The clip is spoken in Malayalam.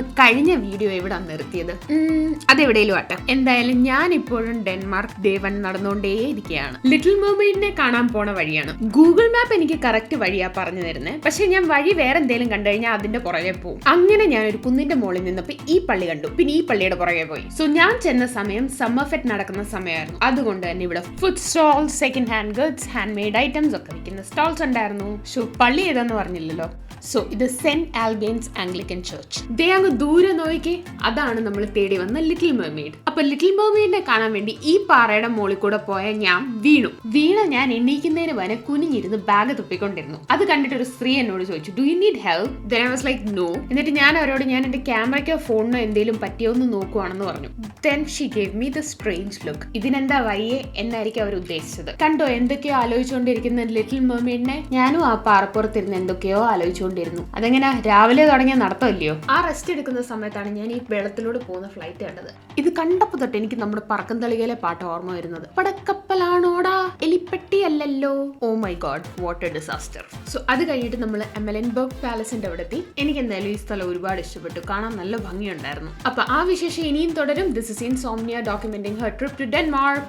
നമ്മൾ കഴിഞ്ഞ വീഡിയോ ഇവിടെ നിർത്തിയത്. അതെവിടെയും ആട്ടെ. എന്തായാലും ഞാൻ ഇപ്പോഴും ഡെൻമാർക്ക് ദേവൻ നടന്നുകൊണ്ടേയിരിക്കുകയാണ്. ലിറ്റിൽ മെർമെയ്ഡിനെ കാണാൻ പോണ വഴിയാണ്. ഗൂഗിൾ മാപ്പ് എനിക്ക് കറക്റ്റ് വഴിയാ പറഞ്ഞു തരുന്നത് പക്ഷെ ഞാൻ വഴി വേറെ എന്തെങ്കിലും കണ്ടു കഴിഞ്ഞാൽ അതിന്റെ പുറകെ പോകും അങ്ങനെ ഞാൻ ഒരു കുന്നിന്റെ മുകളിൽ നിന്നപ്പോ ഈ പള്ളി കണ്ടു. പിന്നെ ഈ പള്ളിയുടെ പുറകെ പോയി. സോ ഞാൻ ചെന്ന സമയം സമ്മർ ഫെറ്റ് നടക്കുന്ന സമയമായിരുന്നു അതുകൊണ്ട് തന്നെ ഇവിടെ food stall second hand goods hand made items ഒക്കെ വിൽക്കുന്ന സ്റ്റോൾസ് ഉണ്ടായിരുന്നു. ഷോ പള്ളി ഏതാന്ന് പറഞ്ഞില്ലല്ലോ. സോ ഇത് സെന്റ് ആൽബിയൻസ് ആംഗ്ലിക്കൻ ചർച്ച് ദേ അങ്ങ് ദൂരെ നോക്കിക്കേ അതാണ് നമ്മൾ തേടി വന്ന ലിറ്റിൽ മെർമെയ്ഡ് അപ്പൊ ലിറ്റിൽ മെർമെയ്ഡിനെ കാണാൻ വേണ്ടി ഈ പാറയുടെ മുകളിൽ കൂടെ പോയ ഞാൻ വീണു. വീണ ഞാൻ എണ്ണീക്കുന്നതിന് വരെ കുനിഞ്ഞിരുന്ന് ബാഗ് തുപ്പിക്കൊണ്ടിരുന്നു. അത് കണ്ടിട്ട് ഒരു സ്ത്രീ എന്നോട് ചോദിച്ചു do you need help then I was like no എന്നിട്ട് ഞാൻ അവരോട് ഞാൻ എന്റെ ക്യാമറയ്ക്കോ ഫോണിനോ എന്തെങ്കിലും പറ്റിയോ എന്ന് നോക്കുവാണെന്ന് പറഞ്ഞു. Then she gave me the strange look ഇതിനെന്താ വയ്യേ എന്നായിരിക്കും അവർ ഉദ്ദേശിച്ചത്. കണ്ടോ എന്തൊക്കെയോ ആലോചിച്ചുകൊണ്ടിരിക്കുന്ന ലിറ്റിൽ മെർമെയ്ഡിനെ ഞാനും ആ പാറപ്പുറത്തിരുന്ന് എന്തൊക്കെയോ ആലോചിച്ചുകൊണ്ടിരുന്നു അതെങ്ങനെ? രാവിലെ തുടങ്ങിയ നടത്തമല്ലയോ? ആ റെസ്റ്റ് എടുക്കുന്ന സമയത്താണ് ഞാൻ ഈ വെള്ളത്തിലൂടെ പോകുന്ന ഫ്ലൈറ്റ് കണ്ടത്. ഇത് കണ്ടപ്പോ തൊട്ട് എനിക്ക് നമ്മുടെ പറക്കം തളികയിലെ പാട്ട് ഓർമ്മ വരുന്നത്. പടക്കപ്പലാണോടാ എലിപ്പെട്ടി അല്ലല്ലോ ഓ my God water disaster so അത് കഴിഞ്ഞിട്ട് നമ്മൾ എമലൻബർഗ് പാലസിന്റെ അവിടെ എത്തി എനിക്ക് എന്തായാലും ഈ സ്ഥലം ഒരുപാട് ഇഷ്ടപ്പെട്ടു. കാണാൻ നല്ല ഭംഗിയുണ്ടായിരുന്നു. അപ്പൊ ആ വിശേഷം ഇനിയും തുടരും. This is Insomnia documenting her trip to Denmark